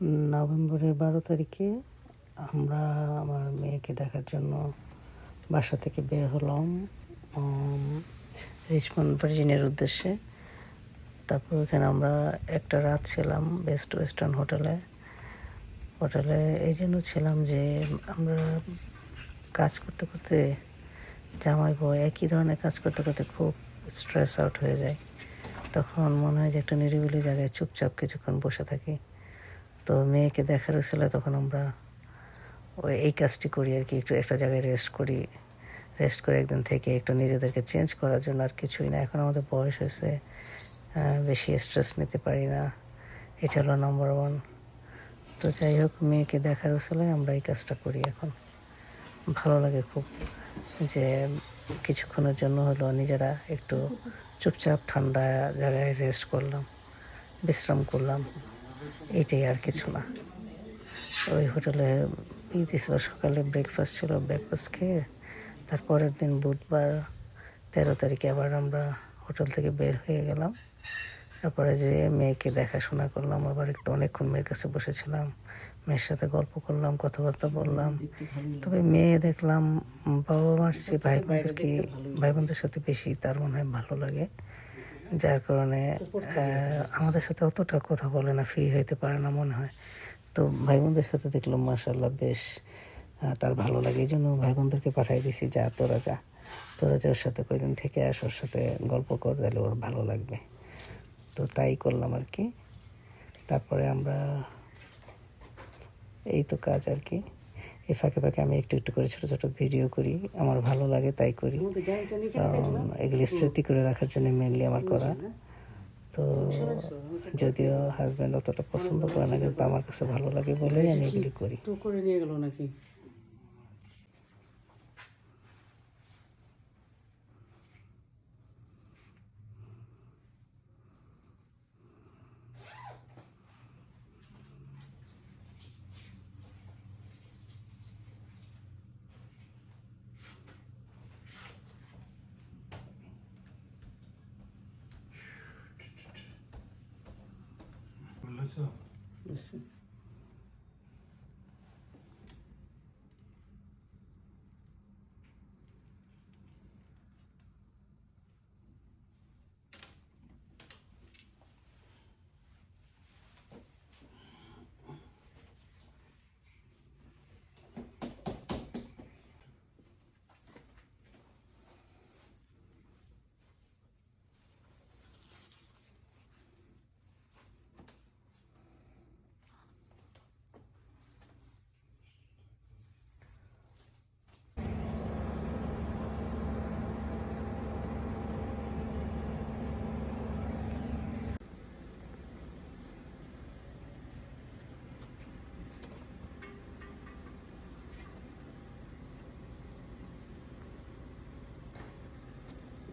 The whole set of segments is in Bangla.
নভেম্বরের বারো তারিখে আমরা আমার মেয়েকে দেখার জন্য বাসা থেকে বের হলাম উম, রিচমন্ড ভার্জিনের উদ্দেশ্যে। তারপর ওখানে আমরা একটা রাত ছিলাম বেস্ট ওয়েস্টার্ন হোটেলে। হোটেলে এই জন্য ছিলাম যে আমরা কাজ করতে করতে জামাই বউ একই ধরনের কাজ করতে করতে খুব স্ট্রেস আউট হয়ে যায়। তখন মনে হয় যে একটা নিরিবিলি জায়গায় চুপচাপ কিছুক্ষণ বসে থাকি। তো মেয়েকে দেখার ছিল তখন আমরা ওই এই কাজটি করি আর কি, একটু একটা জায়গায় রেস্ট করি। রেস্ট করে একদিন থেকে একটু নিজেদেরকে চেঞ্জ করার জন্য আর কিছুই না। এখন আমাদের বয়স হয়েছে বেশি স্ট্রেস নিতে পারি না। এটা হলো নম্বর ওয়ান তো যাই হোক, মেয়েকে দেখার উসলে আমরা এই কাজটা করি এখন। ভালো লাগে খুব যে কিছুক্ষণের জন্য হলো নিজেরা একটু চুপচাপ ঠান্ডা জায়গায় রেস্ট করলাম, বিশ্রাম করলাম। এইটাই আর কিছু না। ওই হোটেলে ই দিয়েছিল সকালে ব্রেকফাস্ট ছিল ব্রেকফাস্ট খেয়ে তারপরের দিন বুধবার তেরো তারিখে আবার আমরা হোটেল থেকে বের হয়ে গেলাম। তারপরে যে মেয়েকে দেখাশোনা করলাম, আবার একটু অনেকক্ষণ মেয়ের কাছে বসেছিলাম, মেয়ের সাথে গল্প করলাম, কথাবার্তা বললাম। তবে মেয়ে দেখলাম বাবা মার চেয়ে ভাই বোনদেরকে ভাই বোনদের সাথে বেশি তার মনে হয় ভালো লাগে। যার কারণে আমাদের সাথে অতটা কথা বলে না ফ্রি হইতে পারে না মনে হয়। তো ভাই বোনদের সাথে দেখলাম মাসাল্লাহ বেশ তার ভালো লাগে। এই জন্য ভাই বোনদেরকে পাঠাই দিছি যা তোরা যা। তোরা যে ওর সাথে কয়দিন থেকে আস ওর সাথে গল্প কর তাহলে ওর ভালো লাগবে। তো তাই করলাম আর কি। তারপরে আমরা এই তো কাজ আর কি। এই ফাঁকে ফাঁকে আমি একটু একটু করে ছোটো ছোটো ভিডিও করি আমার ভালো লাগে তাই করি। কারণ এগুলি স্মৃতি করে রাখার জন্য মেনলি আমার করা। তো যদিও হাজব্যান্ড অতটা পছন্দ করে না কিন্তু আমার কাছে ভালো লাগে বলেই আমি এগুলি করি। করে নিয়ে গেল নাকি? все. Ну,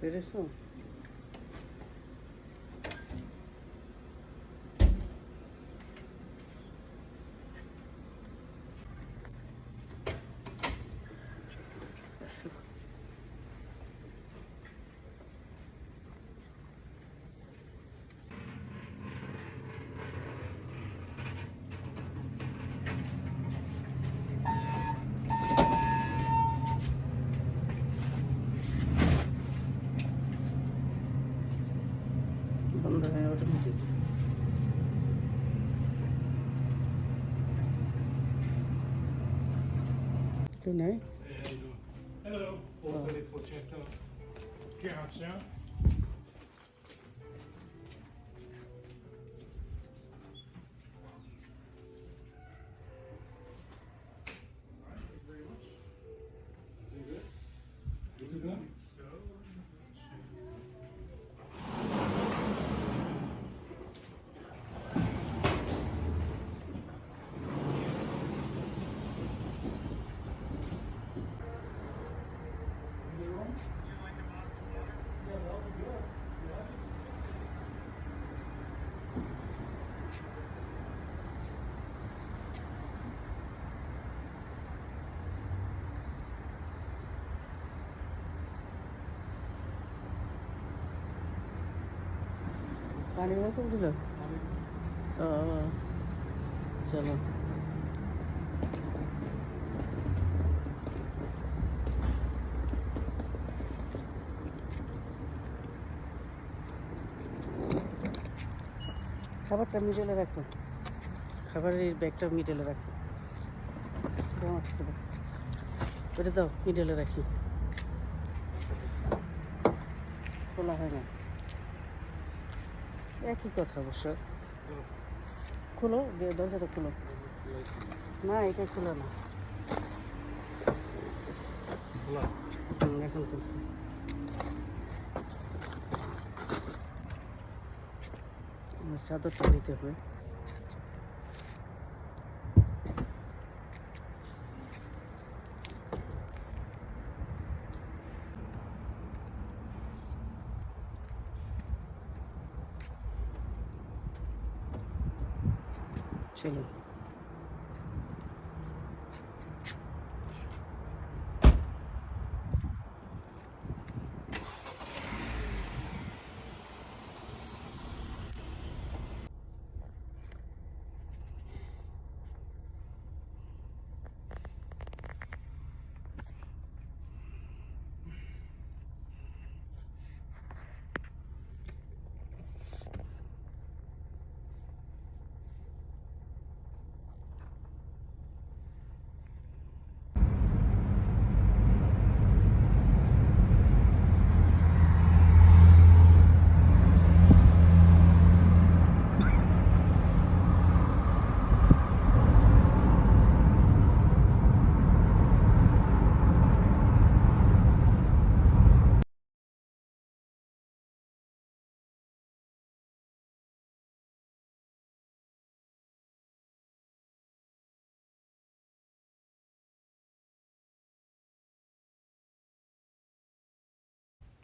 没错。Good night. Hello. Hello. Alternate for Hello. পানি বোতল দিল? চলো। খাবারটা মিডলে রাখো। খাবারের ব্যাগটা মিডলে রাখো। ওটা দাও মিডলে রাখি। খোলা হয় না। একই কথা অবশ্য। খুলো দরজাটা খুলো। না এটা খুলো না। এখন খুলছে। চাদরটা নিতে হবে। চলো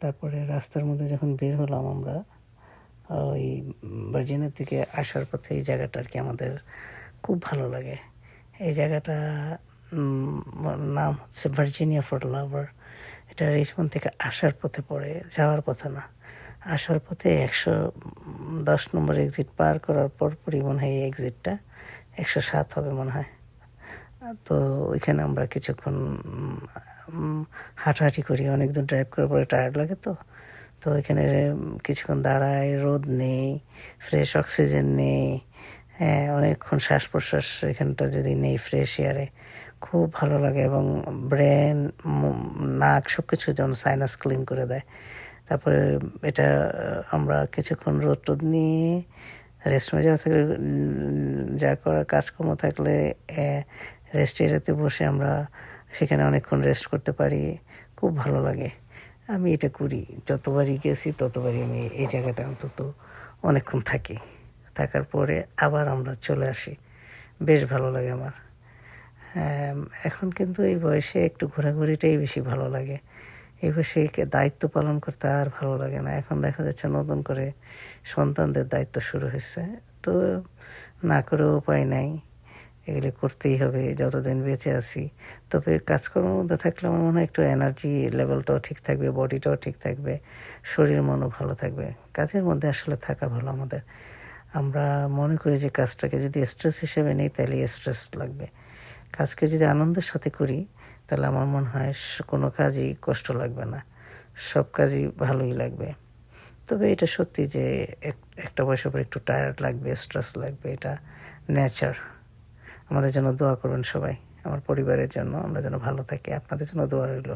তারপরে রাস্তার মধ্যে যখন বের হলাম আমরা, ওই ভার্জিনের দিকে আসার পথে এই জায়গাটা আর কি আমাদের খুব ভালো লাগে। এই জায়গাটা নাম হচ্ছে ভার্জিনিয়া ফর লাভার। এটা রিচমন্ড থেকে আসার পথে পড়ে, যাওয়ার পথে না। আসার পথে একশো দশ নম্বর এক্সিট পার করার পর পরই মনে হয় এই এক্সিটটা একশো সাত হবে মনে হয়। তো ওইখানে আমরা কিছুক্ষণ হাঁটাহাঁটি করি অনেক দূর ড্রাইভ করার পরে টায়ার্ড লাগে তো। তো ওইখানে কিছুক্ষণ দাঁড়াই রোদ নেই ফ্রেশ অক্সিজেন নেই হ্যাঁ অনেকক্ষণ শ্বাস প্রশ্বাস এখানটা যদি নেই ফ্রেশ এয়ারে খুব ভালো লাগে এবং ব্রেন নাক সব কিছু যেমন সাইনাস ক্লিন করে দেয়। তারপরে এটা, আমরা কিছুক্ষণ রোদ টোদ নিয়ে রেস্টুরেন্টে যাওয়া থাকলে যা করার কাজকর্ম থাকলে রেস্ট এরিয়াতে বসে আমরা সেখানে অনেকক্ষণ রেস্ট করতে পারি, খুব ভালো লাগে। আমি এটা করি, যতবারই গেছি ততবারই আমি এই জায়গাটা অন্তত অনেকক্ষণ থাকি। থাকার পরে আবার আমরা চলে আসি। বেশ ভালো লাগে আমার। এখন কিন্তু এই বয়সে একটু ঘোরাঘুরিটাই বেশি ভালো লাগে। এই বয়সে দায়িত্ব পালন করতে আর ভালো লাগে না। এখন দেখা যাচ্ছে নতুন করে সন্তানদের দায়িত্ব শুরু হয়েছে। তো না করেও উপায় নাই। এগুলি করতেই হবে, যতদিন বেঁচে আছি। তবে কাজকর্মের মধ্যে থাকলে আমার মনে হয় একটু এনার্জি লেভেলটাও ঠিক থাকবে বডিটাও ঠিক থাকবে, শরীর মনও ভালো থাকবে। কাজের মধ্যে আসলে থাকা ভালো আমাদের। আমরা মনে করি যে কাজটাকে যদি স্ট্রেস হিসেবে নিই, তাহলে স্ট্রেস লাগবে। কাজকে যদি আনন্দের সাথে করি, তাহলে আমার মনে হয় কোনো কাজই কষ্ট লাগবে না। সব কাজই ভালোই লাগবে। তবে এটা সত্যি যে, এক- একটা বয়সের পর একটু টায়ার্ড লাগবে স্ট্রেস লাগবে, এটা নেচার আমাদের জন্য দোয়া করবেন সবাই, আমার পরিবারের জন্য। আমরা যেন ভালো থাকি। আপনাদের জন্য দোয়া রইল।